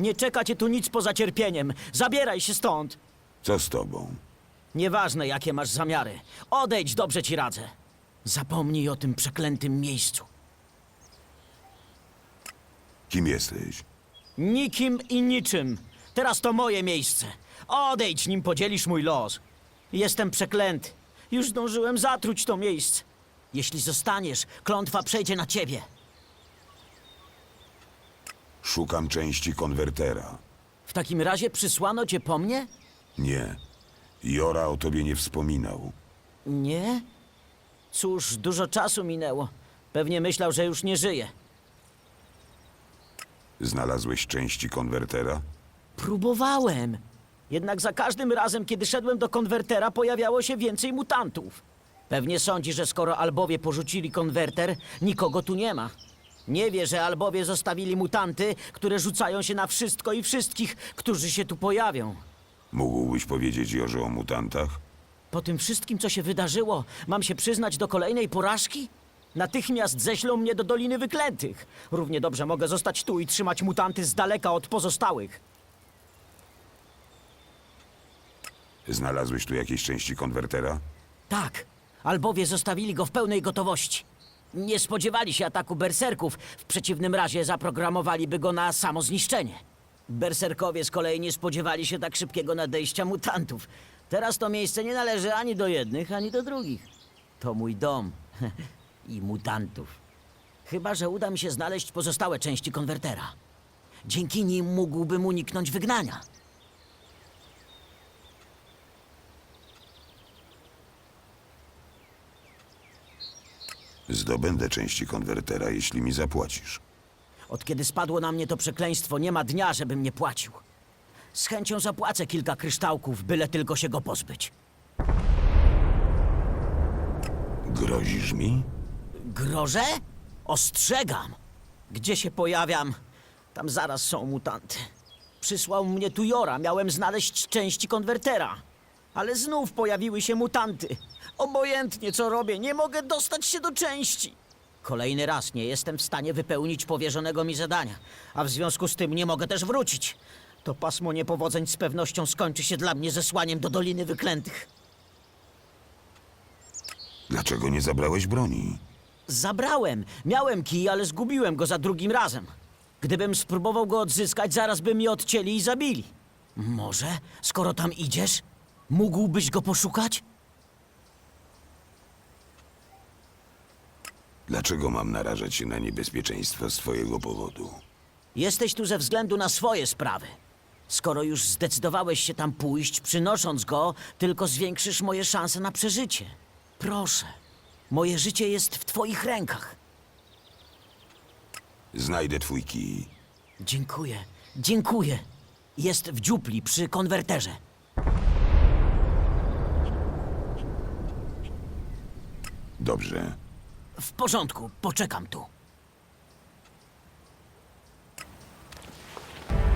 Nie czeka cię tu nic poza cierpieniem. Zabieraj się stąd. Co z tobą? Nieważne, jakie masz zamiary. Odejdź, dobrze ci radzę. Zapomnij o tym przeklętym miejscu. Kim jesteś? Nikim i niczym. Teraz to moje miejsce. Odejdź, nim podzielisz mój los. Jestem przeklęty. Już zdążyłem zatruć to miejsce. Jeśli zostaniesz, klątwa przejdzie na ciebie. Szukam części konwertera. W takim razie przysłano cię po mnie? Nie. Jora o tobie nie wspominał. Nie? Cóż, dużo czasu minęło. Pewnie myślał, że już nie żyje. Znalazłeś części konwertera? Próbowałem. Jednak za każdym razem, kiedy szedłem do konwertera, pojawiało się więcej mutantów. Pewnie sądzi, że skoro Albowie porzucili konwerter, nikogo tu nie ma. Nie wie, że Albowie zostawili mutanty, które rzucają się na wszystko i wszystkich, którzy się tu pojawią. Mógłbyś powiedzieć Jorze o mutantach? Po tym wszystkim, co się wydarzyło, mam się przyznać do kolejnej porażki? Natychmiast ześlą mnie do Doliny Wyklętych. Równie dobrze mogę zostać tu i trzymać mutanty z daleka od pozostałych. Znalazłeś tu jakieś części konwertera? Tak, albowie zostawili go w pełnej gotowości. Nie spodziewali się ataku berserków, w przeciwnym razie zaprogramowaliby go na samo zniszczenie. Berserkowie z kolei nie spodziewali się tak szybkiego nadejścia mutantów. Teraz to miejsce nie należy ani do jednych, ani do drugich. To mój dom i mutantów. Chyba, że uda mi się znaleźć pozostałe części konwertera. Dzięki nim mógłbym uniknąć wygnania. Zdobędę części konwertera, jeśli mi zapłacisz. Od kiedy spadło na mnie to przekleństwo, nie ma dnia, żebym nie płacił. Z chęcią zapłacę kilka kryształków, byle tylko się go pozbyć. Grozisz mi? Grożę? Ostrzegam. Gdzie się pojawiam, tam zaraz są mutanty. Przysłał mnie tu Jora, miałem znaleźć części konwertera. Ale znów pojawiły się mutanty. Obojętnie co robię, nie mogę dostać się do części. Kolejny raz nie jestem w stanie wypełnić powierzonego mi zadania, a w związku z tym nie mogę też wrócić. To pasmo niepowodzeń z pewnością skończy się dla mnie zesłaniem do Doliny Wyklętych. Dlaczego nie zabrałeś broni? Zabrałem. Miałem kij, ale zgubiłem go za drugim razem. Gdybym spróbował go odzyskać, zaraz by mnie odcięli i zabili. Może, skoro tam idziesz, mógłbyś go poszukać? Dlaczego mam narażać się na niebezpieczeństwo z twojego powodu? Jesteś tu ze względu na swoje sprawy. Skoro już zdecydowałeś się tam pójść, przynosząc go, tylko zwiększysz moje szanse na przeżycie. Proszę, moje życie jest w twoich rękach. Znajdę twój kij. Dziękuję, dziękuję. Jest w dziupli przy konwerterze. Dobrze. W porządku, poczekam tu.